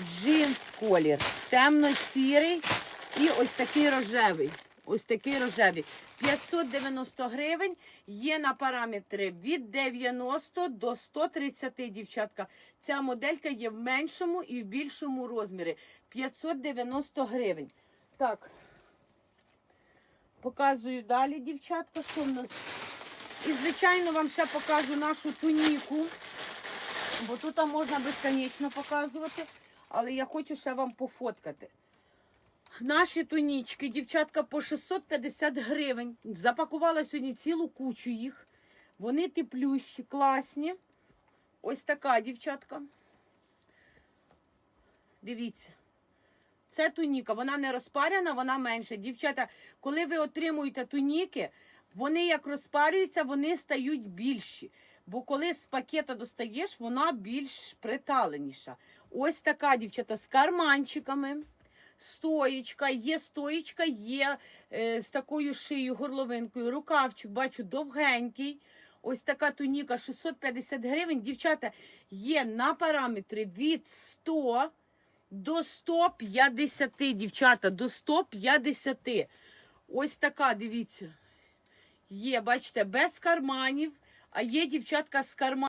джинс колір, темно-сірий і ось такий рожевий. Ось такий рожевий. 590 гривень є на параметри від 90 до 130, дівчатка. Ця моделька є в меншому і в більшому розмірі. 590 гривень. Так. Показую далі, дівчатка, що в нас. І, звичайно, вам ще покажу нашу туніку. Бо тут можна безконечно показувати, але я хочу ще вам пофоткати. Наші тунічки, дівчатка, по 650 гривень. Запакувала сьогодні цілу кучу їх. Вони теплющі, класні. Ось така дівчатка. Дивіться. Це туніка, вона не розпарена, вона менша. Дівчата, коли ви отримуєте туніки, вони як розпарюються, вони стають більші. Бо коли з пакета достаєш, вона більш приталеніша. Ось така дівчата з карманчиками. Стоєчка, є стоєчка, є е, з такою шиєю, горловинкою, рукавчик, бачу, довгенький. Ось така туніка 650 гривень. Дівчата, є на параметри від 100 до 150, дівчата, до 150. Ось така, дивіться. Є, бачите, без карманів, а є дівчатка з карманів.